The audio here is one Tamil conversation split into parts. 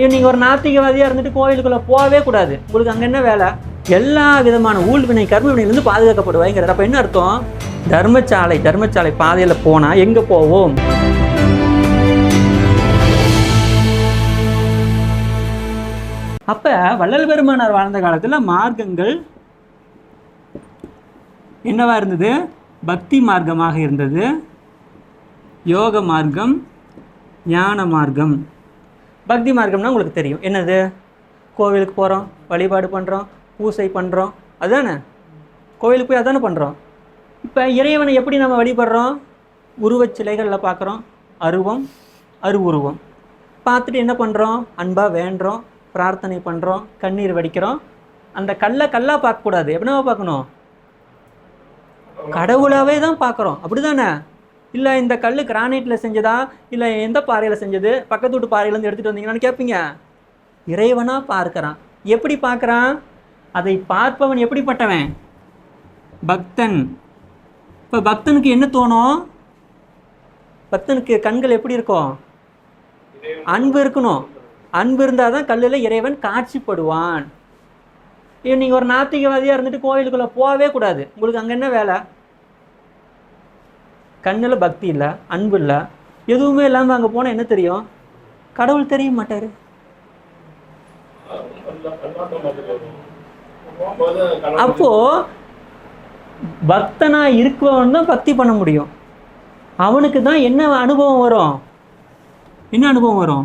ஏன் நீங்கள் ஒரு நாத்திகவாதியாக இருந்துட்டு கோயிலுக்குள்ளே போகவே கூடாது. உங்களுக்கு அங்கே என்ன வேலை? எல்லா விதமான ஊழ்வினை கர்மவினையிலிருந்து பாதுகாக்கப்படுவாங்கிறது அப்போ என்ன அர்த்தம்? தர்மசாலை தர்மசாலை பாதையில் போனால் எங்கே போவோம்? அப்போ வள்ளல் பெருமானார் வாழ்ந்த காலத்தில் மார்க்கங்கள் என்னவா இருந்தது? பக்தி மார்க்கமாக இருந்தது. யோக மார்க்கம் ஞான மார்க்கம். பக்தி மார்க்கம்னா உங்களுக்கு தெரியும். என்னது? கோவிலுக்கு போகிறோம் வழிபாடு பண்ணுறோம் பூசை பண்ணுறோம் அதுதானே கோவிலுக்கு போய் அதானே பண்ணுறோம் இப்போ இறைவனை எப்படி நம்ம வழிபடுறோம்? உருவச் சிலைகளில் பார்க்குறோம் அருவம் அருவுருவம். பார்த்துட்டு என்ன பண்ணுறோம் அன்பாக வேண்டுறோம் பிரார்த்தனை பண்ணுறோம் கண்ணீர் வடிக்கிறோம். அந்த கல்லை கல்லாக பார்க்கக்கூடாது. எப்படின்னா பார்க்கணும்? கடவுளாகவே தான் பார்க்குறோம். அப்படிதானே? இல்லை இந்த கல் கிரானைட்டில் செஞ்சதா? இல்லை எந்த பாறையில் செஞ்சது? பக்கத்து வீட்டு பாறையிலேருந்து எடுத்துகிட்டு வந்தீங்கன்னு கேட்பீங்க இறைவனாக பார்க்கறான். எப்படி பார்க்குறான்? அதை பார்ப்பவன் எப்படிப்பட்டவன்? பக்தன். இப்போ பக்தனுக்கு என்ன தோணும்? பக்தனுக்கு கண்கள் எப்படி இருக்கும்? அன்பு இருக்கணும். அன்பு இருந்தால் தான் கல்லில் இறைவன் காட்சிப்படுவான். ஏன் நீங்கள் ஒரு நாத்திகவாதியாக இருந்துட்டு கோயிலுக்குள்ளே போகவே கூடாது. உங்களுக்கு அங்கே என்ன வேலை? கண்ணில் பக்தி இல்லை அன்பு இல்லை எதுவுமே இல்லாமல் அங்கே போனால் என்ன தெரியும்? கடவுள் தெரிய மாட்டார். அப்போ பக்தனா இருக்கவன் தான் பக்தி பண்ண முடியும். அவனுக்கு தான் என்ன அனுபவம் வரும்? என்ன அனுபவம் வரும்?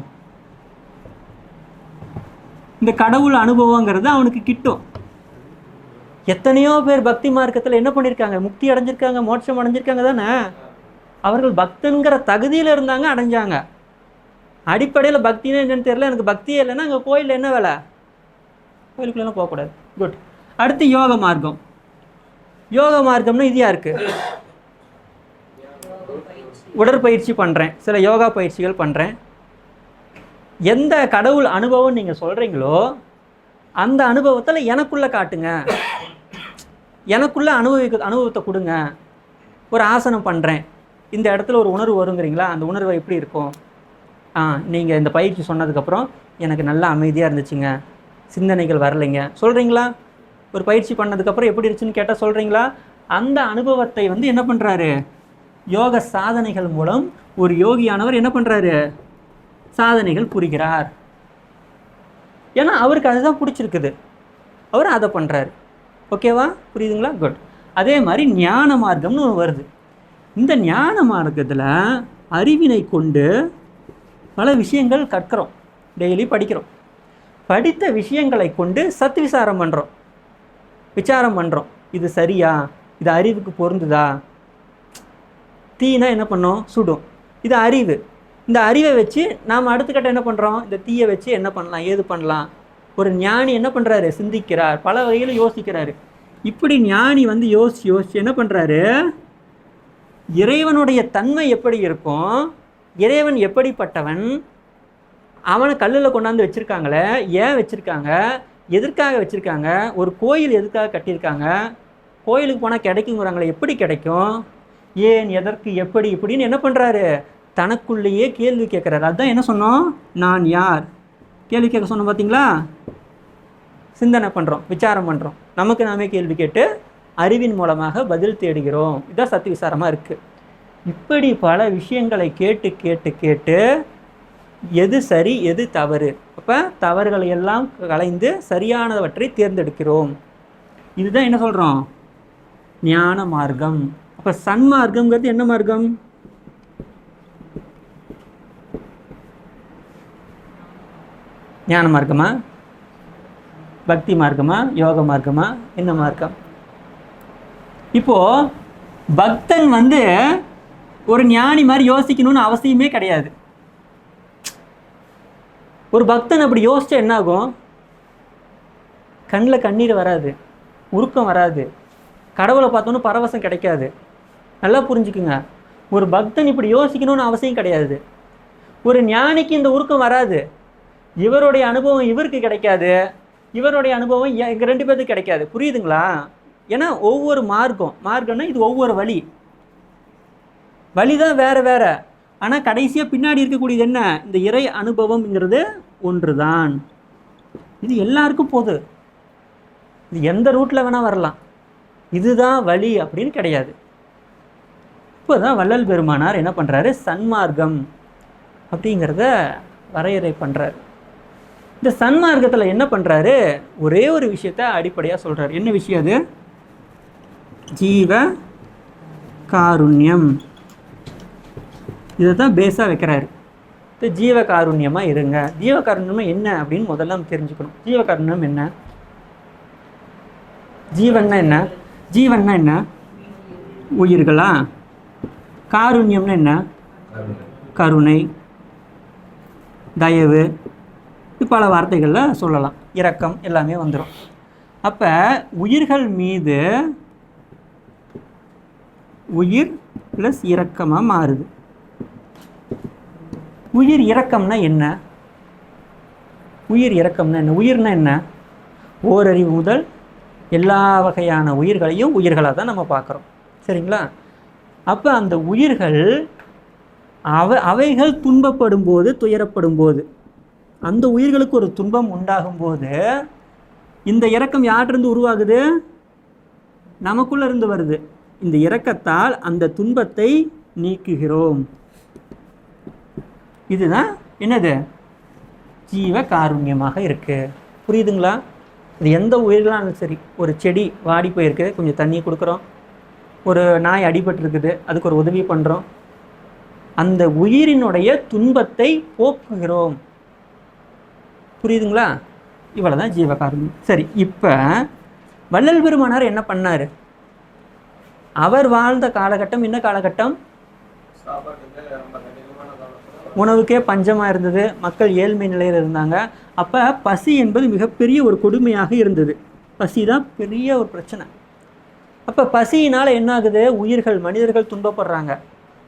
இந்த கடவுள் அனுபவங்கிறது அவனுக்கு கிட்டும். எத்தனையோ பேர் பக்தி மார்க்கத்தில் என்ன பண்ணியிருக்காங்க முக்தி அடைஞ்சிருக்காங்க மோட்சம் அடைஞ்சிருக்காங்க தானே? அவர்கள் பக்தங்கிற தகுதியில் இருந்தாங்க அடைஞ்சாங்க. அடிப்படையில் பக்தினா என்னென்னு தெரியல எனக்கு பக்தியே இல்லைன்னா அங்கே கோயிலில் என்ன வேலை? கோயிலுக்குள்ளெல்லாம் போகக்கூடாது. குட் அடுத்து யோக மார்க்கம். யோக மார்க்கம்னா இது யாருக்கு? உடற்பயிற்சி பண்ணுறேன் சில யோகா பயிற்சிகள் பண்ணுறேன் எந்த கடவுள் அனுபவம் நீங்கள் சொல்கிறீங்களோ அந்த அனுபவத்தில் எனக்குள்ளே காட்டுங்க. எனக்குள்ளே அனுபவிக்க அனுபவத்தை கொடுங்க. ஒரு ஆசனம் பண்ணுறேன் இந்த இடத்துல ஒரு உணர்வு வருங்கிறீங்களா? அந்த உணர்வு எப்படி இருக்கும்? ஆ நீங்கள் இந்த பயிற்சி சொன்னதுக்கப்புறம் எனக்கு நல்லா அமைதியாக இருந்துச்சுங்க. சிந்தனைகள் வரலைங்க. சொல்கிறீங்களா ஒரு பயிற்சி பண்ணதுக்கப்புறம் எப்படி இருந்துச்சுன்னு கேட்டால் சொல்கிறீங்களா அந்த அனுபவத்தை வந்து என்ன பண்ணுறாரு யோக சாதனைகள் மூலம் ஒரு யோகியானவர் என்ன பண்ணுறாரு சாதனைகள் புரிகிறார். ஏன்னா அவருக்கு அதுதான் பிடிச்சிருக்குது. அவர் அதை பண்ணுறாரு ஓகேவா? புரியுதுங்களா? குட். அதே மாதிரி ஞான மார்க்கம்னு ஒன்று வருது. இந்த ஞான மார்க்கத்தில் அறிவினை கொண்டு பல விஷயங்கள் கற்கிறோம். டெய்லி படிக்கிறோம். படித்த விஷயங்களை கொண்டு சத் விசாரம் பண்ணுறோம் விசாரம் பண்ணுறோம் இது சரியா? இது அறிவுக்கு பொருந்துதா? தீனா என்ன பண்ணோம்? சுடும். இது அறிவு. இந்த அறிவை வச்சு நாம் அடுத்தக்கட்ட என்ன பண்ணுறோம் இந்த தீயை வச்சு என்ன பண்ணலாம்? ஏது பண்ணலாம்? ஒரு ஞானி என்ன பண்ணுறாரு சிந்திக்கிறார். பல வகையில் யோசிக்கிறாரு. இப்படி ஞானி வந்து யோசிச்சு யோசிச்சு என்ன பண்ணுறாரு இறைவனுடைய தன்மை எப்படி இருக்கும்? இறைவன் எப்படிப்பட்டவன்? அவனை கல்லில் கொண்டாந்து வச்சுருக்காங்களே ஏன் வச்சுருக்காங்க? எதற்காக வச்சுருக்காங்க? ஒரு கோயில் எதுக்காக கட்டியிருக்காங்க? கோயிலுக்கு போனால் கிடைக்குங்கிறாங்களே எப்படி கிடைக்கும்? ஏன் எதற்கு எப்படி இப்படின்னு என்ன பண்ணுறாரு தனக்குள்ளேயே கேள்வி கேட்குறாரு. அதுதான் என்ன சொன்னோம்? நான் யார்? கேள்வி கேட்க சொன்னோம் பார்த்தீங்களா சிந்தனை பண்ணுறோம் விசாரம் பண்ணுறோம் நமக்கு நாமே கேள்வி கேட்டு அறிவின் மூலமாக பதில் தேடுகிறோம். இதுதான் சத்து விசாரமாக இருக்குது இப்படி பல விஷயங்களை கேட்டு கேட்டு கேட்டு எது சரி எது தவறு? அப்போ தவறுகளை எல்லாம் கலைந்து சரியானவற்றை தேர்ந்தெடுக்கிறோம். இதுதான் என்ன சொல்கிறோம் ஞான மார்க்கம். அப்போ சன்மார்க்கம்ங்கிறது என்ன மார்க்கம்? ஞான மார்க்கமா? பக்தி மார்க்கமா? யோக மார்க்கமா? என்ன மார்க்கம்? இப்போது பக்தன் வந்து ஒரு ஞானி மாதிரி யோசிக்கணும்னு அவசியமே கிடையாது. ஒரு பக்தன் அப்படி யோசிச்சா என்ன ஆகும் கண்ணில் கண்ணீர் வராது உருக்கம் வராது கடவுளை பார்த்தோன்னு பரவசம் கிடைக்காது. நல்லா புரிஞ்சுக்குங்க. ஒரு பக்தன் இப்படி யோசிக்கணும்னு அவசியம் கிடையாது. ஒரு ஞானிக்கு இந்த உருக்கம் வராது. இவருடைய அனுபவம் இவருக்கு கிடைக்காது. இவருடைய அனுபவம் எங்கள் ரெண்டு பேருக்கு கிடைக்காது. புரியுதுங்களா? ஏன்னா ஒவ்வொரு மார்க்கம் மார்க்கம்னா இது ஒவ்வொரு வழி. வழி தான் வேறு வேறு. ஆனால் கடைசியாக பின்னாடி இருக்கக்கூடியது என்ன? இந்த இறை அனுபவம்ங்கிறது ஒன்று தான் இது எல்லாருக்கும் போது. இது எந்த ரூட்டில் வேணால் வரலாம். இதுதான் வழி அப்படின்னு கிடையாது. இப்போ தான் வள்ளல் பெருமானார் என்ன பண்ணுறாரு சன்மார்க்கம் அப்படிங்கிறத வரையறை பண்ணுறாரு இந்த சன்மார்க்கத்தில் என்ன பண்ணுறாரு ஒரே ஒரு விஷயத்த அடிப்படையாக சொல்கிறார் என்ன விஷயம் அது? ஜீவ காருண்யம். இதை தான் பேஸாக வைக்கிறாரு இப்போ ஜீவகாருண்யமாக இருங்க. ஜீவகாருண்யமாக என்ன அப்படின்னு முதல்ல நம்ம தெரிஞ்சுக்கணும். ஜீவகாருண்யம் என்ன? ஜீவன்னா என்ன? ஜீவன்னா என்ன? உயிர்களா? காருண்யம்னா என்ன? கருணை. தயவு. பல வார்த்தைகளில் சொல்லலாம். இரக்கம் எல்லாமே வந்துடும் அப்போ உயிர்கள் மீது உயிர் ப்ளஸ் இரக்கமாக மாறுது. உயிர் இரக்கம்னா என்ன? உயிர் இரக்கம்னா என்ன? உயிர்னா என்ன? ஓரறிவு முதல் எல்லா வகையான உயிர்களையும் உயிர்களாக தான் நம்ம பார்க்குறோம். சரிங்களா? அப்போ அந்த உயிர்கள் அவ அவைகள் துன்பப்படும் போது துயரப்படும் போது அந்த உயிர்களுக்கு ஒரு துன்பம் உண்டாகும் போது இந்த இறக்கம் யார்கிட்டருந்து உருவாகுது? நமக்குள்ளே இருந்து வருது. இந்த இரக்கத்தால் அந்த துன்பத்தை நீக்குகிறோம். இதுதான் என்னது? ஜீவ காருண்யமாக இருக்குது புரியுதுங்களா? இது எந்த உயிர்களாலும் சரி ஒரு செடி வாடி போயிருக்கு கொஞ்சம் தண்ணி கொடுக்குறோம். ஒரு நாய் அடிபட்டிருக்குது அதுக்கு ஒரு உதவி பண்ணுறோம் அந்த உயிரினுடைய துன்பத்தை போக்குகிறோம். புரியுதுங்களா? இவ்வளோ தான் ஜீவகாருண்யம் சரி இப்போ வள்ளல் பெருமானார் என்ன பண்ணார்? அவர் வாழ்ந்த காலகட்டம் என்ன காலகட்டம்? உணவுக்கே பஞ்சமாக இருந்தது. மக்கள் ஏழ்மை நிலையில் இருந்தாங்க. அப்போ பசி என்பது மிகப்பெரிய ஒரு கொடுமையாக இருந்தது. பசி தான் பெரிய ஒரு பிரச்சனை. அப்போ பசியினால் என்ன ஆகுது உயிர்கள் மனிதர்கள் துன்பப்படுறாங்க.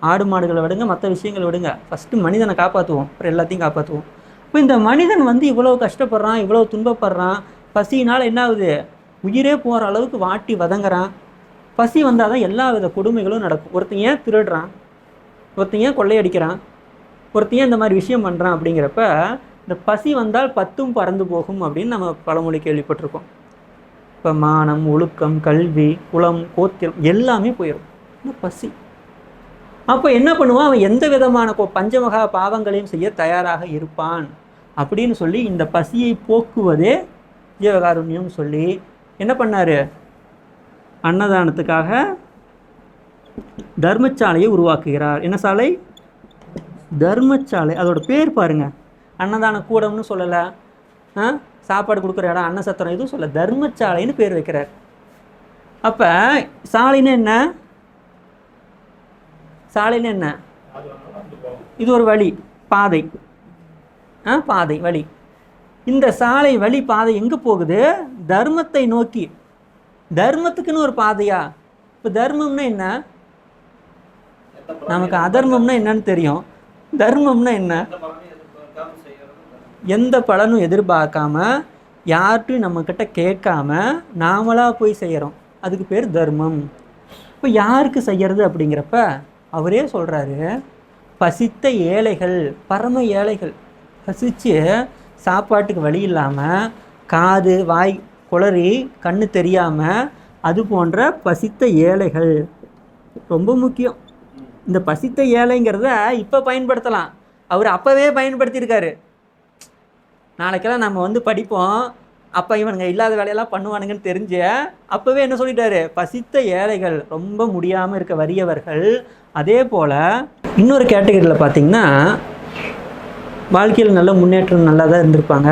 ஆடு மாடுகளை விடுங்க மற்ற விஷயங்களை விடுங்க. ஃபஸ்ட்டு மனிதனை காப்பாற்றுவோம் அப்புறம் எல்லாத்தையும் காப்பாற்றுவோம் இப்போ இந்த மனிதன் வந்து இவ்வளோ கஷ்டப்படுறான் இவ்வளோ துன்பப்படுறான். பசியினால் என்ன ஆகுது உயிரே போகிற அளவுக்கு வாட்டி வதங்குறான். பசி வந்தால் தான் எல்லா வித கொடுமைகளும் நடக்கும். ஒருத்தன் ஏன் திருடுறான்? ஒருத்தன் ஏன் கொள்ளையடிக்கிறான்? ஒருத்தன் ஏன் இந்த மாதிரி விஷயம் பண்ணுறான் அப்படிங்கிறப்ப இந்த பசி வந்தால் பத்தும் பறந்து போகும் அப்படின்னு நம்ம பழமொழி கேள்விப்பட்டிருக்கோம். இப்போ மானம் ஒழுக்கம் கல்வி குலம் கோத்திரம் எல்லாமே போயிடும் இந்த பசி. அப்போ என்ன பண்ணுவான்? அவன் எந்த விதமான கோ- பஞ்சமகா பாவங்களையும் செய்ய தயாராக இருப்பான் அப்படின்னு சொல்லி இந்த பசியை போக்குவதே ஜீவகாருண்யம் சொல்லி என்ன பண்ணார்? அன்னதானத்துக்காக தர்மசாலையை உருவாக்குகிறார். என்ன சாலை? தர்மசாலை. அதோட பேர் பாருங்கள் அன்னதான கூடம்னு சொல்லலை. ஆ? சாப்பாடு கொடுக்குற இடம் அன்னசத்திரம் எதுவும் சொல்ல தர்மசாலைன்னு பேர் வைக்கிறார். அப்போ சாலைன்னு என்ன? சாலைன்னு என்ன? இது ஒரு வழி பாதை. ஆ பாதை வழி. இந்த சாலை வழி பாதை எங்கே போகுது? தர்மத்தை நோக்கி தர்மத்துக்குன்னு ஒரு பாதையா? இப்போ தர்மம்னா என்ன? நமக்கு அதர்மம்னா என்னன்னு தெரியும். தர்மம்னா என்ன? எந்த பலனும் எதிர்பார்க்காம யார்கிட்டையும் நம்மக்கிட்ட கேட்காம நாமளாக போய் செய்கிறோம் அதுக்கு பேர் தர்மம். இப்போ யாருக்கு செய்கிறது அப்படிங்கிறப்ப அவரே சொல்கிறாரு பசித்த ஏழைகள் பரம ஏழைகள். பசித்து சாப்பாட்டுக்கு வழி இல்லாமல் காது வாய் குளறி கண்ணு தெரியாமல் அது போன்ற பசித்த ஏழைகள். ரொம்ப முக்கியம். இந்த பசித்த ஏழைங்கிறத இப்போ பயன்படுத்தலாம். அவர் அப்போவே பயன்படுத்தியிருக்காரு. நாளைக்கெல்லாம் நம்ம வந்து படிப்போம். அப்போ இவனுங்க இல்லாத வேலையெல்லாம் பண்ணுவானுங்கன்னு தெரிஞ்ச அப்போவே என்ன சொல்லிட்டாரு? பசித்த ஏழைகள் ரொம்ப முடியாமல் இருக்க வறியவர்கள். அதே போல் இன்னொரு கேட்டகரியில் பார்த்தீங்கன்னா வாழ்க்கையில் நல்ல முன்னேற்றம் நல்லா தான் இருந்திருப்பாங்க.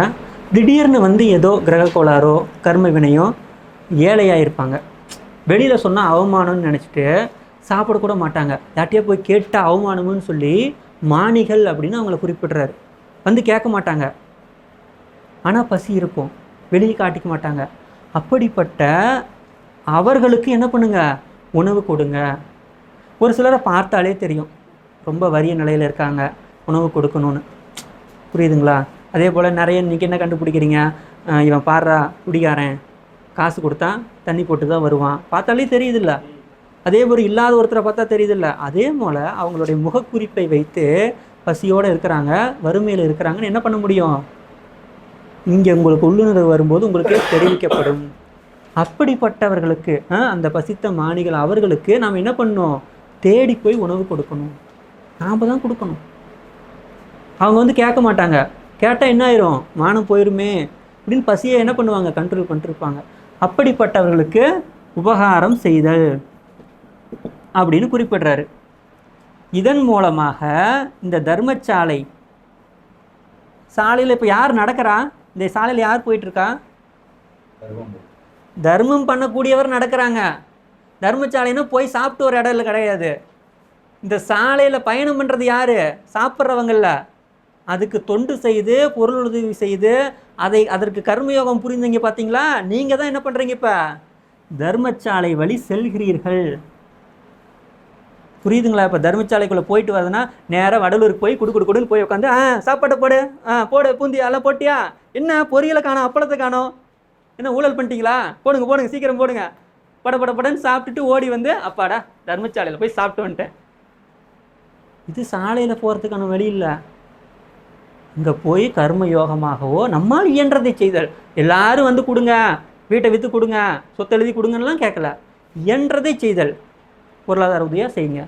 திடீர்னு வந்து ஏதோ கிரக கோளாறோ கர்ம வினையோ ஏழையாக இருப்பாங்க வெளியில் சொன்னால் அவமானம்னு நினச்சிட்டு சாப்பிட கூட மாட்டாங்க. யார்ட்டையே போய் கேட்டால் அவமானம்னு சொல்லி மானிகள் அப்படின்னு அவங்கள குறிப்பிடுறாரு. வந்து கேட்க மாட்டாங்க. ஆனால் பசி இருக்கும். வெளியே காட்டிக்க மாட்டாங்க. அப்படிப்பட்ட அவர்களுக்கு என்ன பண்ணுங்க? உணவு கொடுங்க. ஒரு சிலரை பார்த்தாலே தெரியும். ரொம்ப வறிய நிலையில் இருக்காங்க. உணவு கொடுக்கணும்னு. புரியுதுங்களா? அதே போல் நிறைய இன்றைக்கி என்ன கண்டுபிடிக்கிறீங்க? இவன் பாடுறா குடிகாரன் காசு கொடுத்தா தண்ணி போட்டு தான் வருவான். பார்த்தாலே தெரியுதுல்ல. அதே போல் இல்லாத ஒருத்தரை பார்த்தா தெரியுதுல்ல. அதே போல் அவங்களுடைய முகக்குறிப்பை வைத்து பசியோடு இருக்கிறாங்க வறுமையில் இருக்கிறாங்கன்னு என்ன பண்ண முடியும்? இங்கே உங்களுக்கு உள்ளுணர்வு வரும்போது உங்களுக்கு தெரிவிக்கப்படும். அப்படிப்பட்டவர்களுக்கு ஆ, அந்த பசித்த மானிகள் அவர்களுக்கு நாம் என்ன பண்ணணும்? தேடி போய் உணவு கொடுக்கணும். நாம் தான் கொடுக்கணும். அவங்க வந்து கேட்க மாட்டாங்க. கேட்டால் என்ன ஆயிரும்? மானம் போயிருமே. அப்படின்னு பசியை என்ன பண்ணுவாங்க? கண்ட்ரோல் பண்ணிருப்பாங்க. அப்படிப்பட்டவர்களுக்கு உபகாரம் செய்தல் அப்படின்னு குறிப்பிடுறாரு. இதன் மூலமாக இந்த தர்மசாலை சாலையில் இப்போ யார் நடக்கிறா? இந்த சாலையில் யார் போயிட்டு இருக்கா தர்மம் பண்ணக்கூடியவர் நடக்கிறாங்க. தர்மசாலைன்னா போய் சாப்பிட்டு ஒரு இடம் இல்லை கிடையாது. இந்த சாலையில் பயணம் பண்ணுறது யார்? சாப்பிட்றவங்கள அதுக்கு தொண்டு செய்து பொருள் உதவி செய்து அதை அதற்கு கர்மயோகம் புரிந்தீங்க பார்த்தீங்களா நீங்கள் தான் என்ன பண்ணுறீங்க இப்போ? தர்மசாலை வழி செல்கிறீர்கள். புரியுதுங்களா? இப்போ தர்மசாலைக்குள்ளே போயிட்டு வரதுன்னா நேராக வடலூருக்கு போய் குடு குடு குடுன்னு போய் உட்காந்து ஆ சாப்பாட்டை போடு. ஆ போடு பூந்தி எல்லாம் போட்டியா? என்ன பொரியலை காணோம் அப்பளத்தை காணோம்? என்ன ஊழல் பண்ணிட்டீங்களா? போடுங்க போடுங்க சீக்கிரம் போடுங்க. பட பட படன்னு சாப்பிட்டுட்டு ஓடி வந்து அப்பாடா தர்மசாலையில் போய் சாப்பிட்டு வந்துட்டேன். இது சாலையில் போகிறதுக்கான வழி இல்லை. இங்கே போய் கர்ம யோகமாகவோ நம்மால் இயன்றதை செய்தல். எல்லாரும் வந்து கொடுங்க. வீட்டை விற்று கொடுங்க. சொத்து எழுதி கொடுங்கலாம் கேட்கல. இயன்றதை செய்தல். பொருளாதார உதவியாக செய்யுங்க.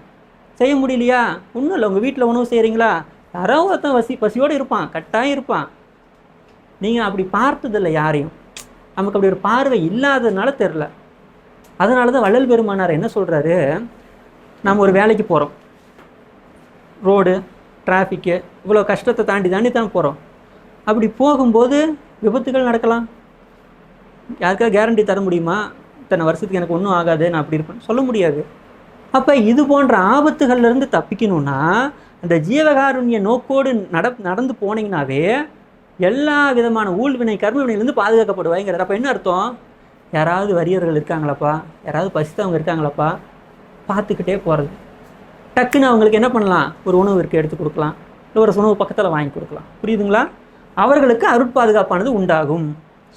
செய்ய முடியலையா? ஒன்றும் இல்லை. உங்கள் வீட்டில் உணவு செய்கிறீங்களா யாரோ ஒருத்தன் வசி பசியோடு இருப்பான். கட்டாயம் இருப்பான். நீங்கள் அப்படி பார்த்ததில்ல யாரையும். நமக்கு அப்படி ஒரு பார்வை இல்லாததுனால தெரில அதனால தான் வள்ளல் பெருமானார் என்ன சொல்கிறாரு நம்ம ஒரு வேலைக்கு போகிறோம் ரோடு டிராஃபிக்கு இவ்வளோ கஷ்டத்தை தாண்டி தாண்டி தான் போகிறோம் அப்படி போகும்போது விபத்துகள் நடக்கலாம். யாருக்காவது கேரண்டி தர முடியுமா? இத்தனை வருஷத்துக்கு எனக்கு ஒன்றும் ஆகாது நான் அப்படி இருப்பேன் சொல்ல முடியாது. அப்போ இது போன்ற ஆபத்துகள்லேருந்து தப்பிக்கணும்னா அந்த ஜீவகாருண்ய நோக்கோடு நட நடந்து போனீங்கனாவே எல்லா விதமான ஊழ்வினை கர்மவினையிலேருந்து பாதுகாக்கப்படுவாங்கிறது அப்போ என்ன அர்த்தம்? யாராவது வறியவர்கள் இருக்காங்களாப்பா? யாராவது பசித்தவங்க இருக்காங்களாப்பா? பார்த்துக்கிட்டே போகிறது டக்குன்னு அவங்களுக்கு என்ன பண்ணலாம்? ஒரு உணவு இருக்கு எடுத்து கொடுக்கலாம். இல்லை ஒரு உணவு பக்கத்தில் வாங்கி கொடுக்கலாம். புரியுதுங்களா? அவர்களுக்கு அருட்பாதுகாப்பானது உண்டாகும்.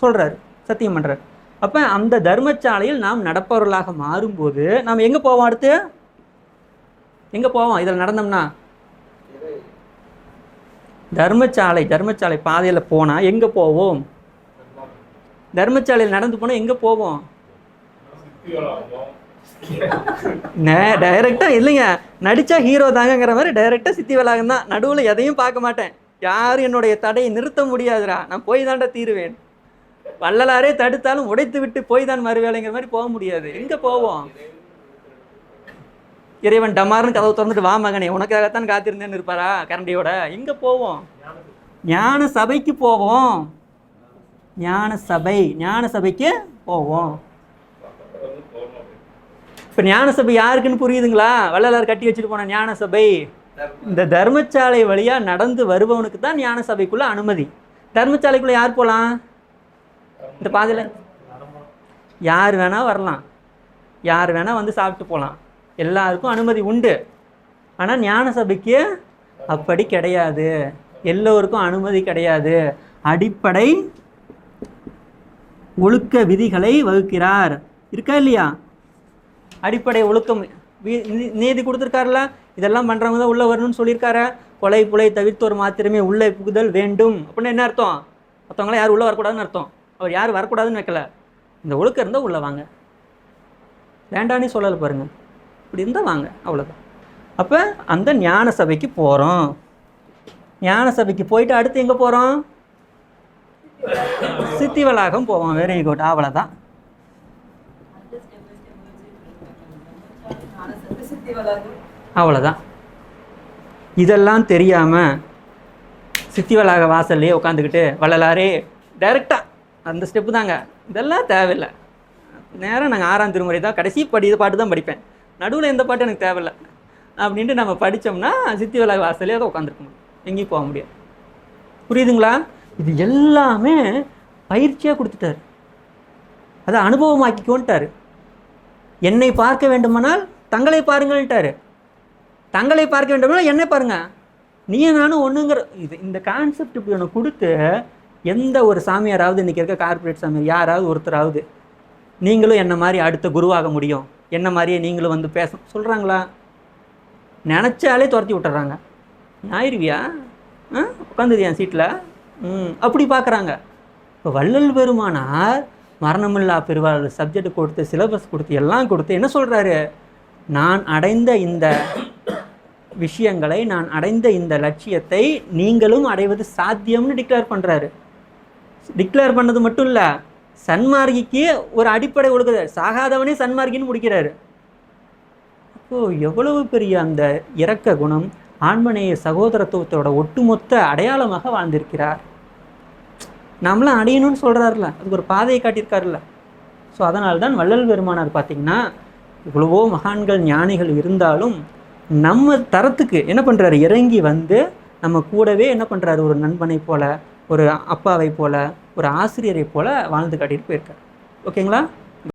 சொல்கிறார் சத்தியம் பண்ணுறார் அப்போ அந்த தர்மசாலையில் நாம் நடப்பவர்களாக மாறும்போது நாம் எங்கே போவோம் அடுத்து? எங்கே போவோம்? இதில் நடந்தோம்னா? தர்மசாலை தர்மசாலை பாதையில் போனால் எங்கே போவோம்? தர்மசாலையில் நடந்து போனால் எங்கே போவோம்? டைரக்டா இல்லைங்க. நடித்தா ஹீரோ தாங்கங்கிற மாதிரி டைரக்டா சித்தி வளாகம் தான். நடுவில் எதையும் பார்க்க மாட்டேன். யாரும் என்னுடைய தடையை நிறுத்த முடியாதுடா. நான் போய் தாண்டா தீருவேன். வள்ளலாரே தடுத்தாலும் உடைத்து விட்டு போய் தான் மறுவேலைங்கிற மாதிரி போக முடியாது. எங்க போவோம்? இறைவன் டமார்னு கதவு திறந்துட்டு வா மகனே. உனக்காகத்தான் காத்திருந்தேன்னு இருப்பாரா? கரண்டியோட. எங்க போவோம்? ஞான சபைக்கு போவோம். ஞான சபை. ஞான சபைக்கு போவோம். இப்போ ஞான சபை யாருக்குன்னு புரியுதுங்களா? வள்ளலார் கட்டி வச்சுட்டு போன ஞான சபை இந்த தர்மசாலை வழியாக நடந்து வருபவனுக்கு தான் ஞான சபைக்குள்ள அனுமதி. தர்மசாலைக்குள்ளே யார் போகலாம் இந்த பாதையில் யார் வேணால் வரலாம். யார் வேணால் வந்து சாப்பிட்டு போகலாம் எல்லாருக்கும் அனுமதி உண்டு. ஆனால் ஞான சபைக்கு அப்படி கிடையாது. எல்லோருக்கும் அனுமதி கிடையாது. அடிப்படை ஒழுக்க விதிகளை வகுக்கிறார். இருக்கா இல்லையா? அடிப்படை ஒழுக்கம் நீதி கொடுத்துருக்காருல இதெல்லாம் பண்ணுறவங்க தான் உள்ளே வரணும்னு சொல்லியிருக்காரு. கொலை புலை தவிர்த்தோர் மாத்திரமே உள்ளே புகுதல் வேண்டும். அப்படின்னு என்ன அர்த்தம்? மற்றவங்களாம் யாரும் உள்ளே வரக்கூடாதுன்னு அர்த்தம். அவர் யார் வரக்கூடாதுன்னு வைக்கல. இந்த ஒழுக்கம் இருந்தால் உள்ளே வாங்க. வேண்டானே சொல்லலை பாருங்கள் இப்படி இருந்தால் வாங்க. அவ்வளோதான் அப்போ அந்த ஞான சபைக்கு போகிறோம் ஞான சபைக்கு போயிட்டு அடுத்து எங்கே போகிறோம் சித்தி வளாகம் போவோம். வெரி குட் அவ்வளோதான் அவ்வளோதான் இதெல்லாம் தெரியாமல் சித்திவளாக வாசல்லையே உட்காந்துக்கிட்டு வள்ளலாரே டைரெக்டாக அந்த ஸ்டெப்பு தாங்க. இதெல்லாம் தேவையில்லை. நேரம் நாங்கள் ஆறாம் திருமுறை தான் கடைசி படி இது பாட்டு தான் படிப்பேன். நடுவில் எந்த பாட்டு எனக்கு தேவையில்லை. அப்படின்ட்டு நம்ம படித்தோம்னா சித்தி வளாக வாசல்லே அதை உட்காந்துருக்க முடியும். எங்கேயும் போக முடியாது. புரியுதுங்களா? இது எல்லாமே பயிற்சியாக கொடுத்துட்டாரு. அதை அனுபவமாக்கிக்கோன்ட்டாரு. என்னை பார்க்க வேண்டுமானால் தங்களை பாருங்கள்ட்டாரு. தங்களை பார்க்க வேண்டும் என்னை பாருங்க. நீ நானும் ஒன்றுங்கிற இது இந்த கான்செப்ட் இப்படி ஒன்று கொடுத்து எந்த ஒரு சாமியாராவது இன்றைக்கி இருக்க கார்ப்பரேட் சாமியார் யாராவது ஒருத்தராவது நீங்களும் என்ன மாதிரி அடுத்த குருவாக முடியும்? என்ன மாதிரியே நீங்களும் வந்து பேச சொல்கிறாங்களா நினச்சாலே துரத்தி விட்டுறாங்க. ஞாயிறுவியா? ஆ? உட்காந்துது என் சீட்டில் ம் அப்படி பார்க்குறாங்க இப்போ வள்ளல் பெருமானார் மரணமில்லா பெருவாள் சப்ஜெக்ட் கொடுத்து சிலபஸ் கொடுத்து எல்லாம் கொடுத்து என்ன சொல்கிறாரு நான் அடைந்த இந்த விஷயங்களை நான் அடைந்த இந்த லட்சியத்தை நீங்களும் அடைவது சாத்தியம்னு டிக்ளேர் பண்ணுறாரு டிக்ளேர் பண்ணது மட்டும் இல்லை சன்மார்கிக்கு ஒரு அடிப்படை கொடுக்குறாரு சாகாதவனே சன்மார்கின்னு முடிக்கிறாரு. அப்போ எவ்வளவு பெரிய அந்த இரக்க குணம் ஆண்மநேய சகோதரத்துவத்தோட ஒட்டுமொத்த அடையாளமாக வாழ்ந்திருக்கிறார். நம்மளாம் அடையணும்னு சொல்கிறாருல அதுக்கு ஒரு பாதையை காட்டியிருக்காருல்ல ஸோ அதனால்தான் வள்ளல் பெருமானார் பார்த்திங்கன்னா இவ்வளவோ மகான்கள் ஞானிகள் இருந்தாலும் நம்ம தரத்துக்கு என்ன பண்ணுறாரு இறங்கி வந்து நம்ம கூடவே என்ன பண்ணுறாரு ஒரு நண்பனை போல் ஒரு அப்பாவை போல ஒரு ஆசிரியரை போல வாழ்ந்து காட்டிட்டு போயிருக்காரு. ஓகேங்களா?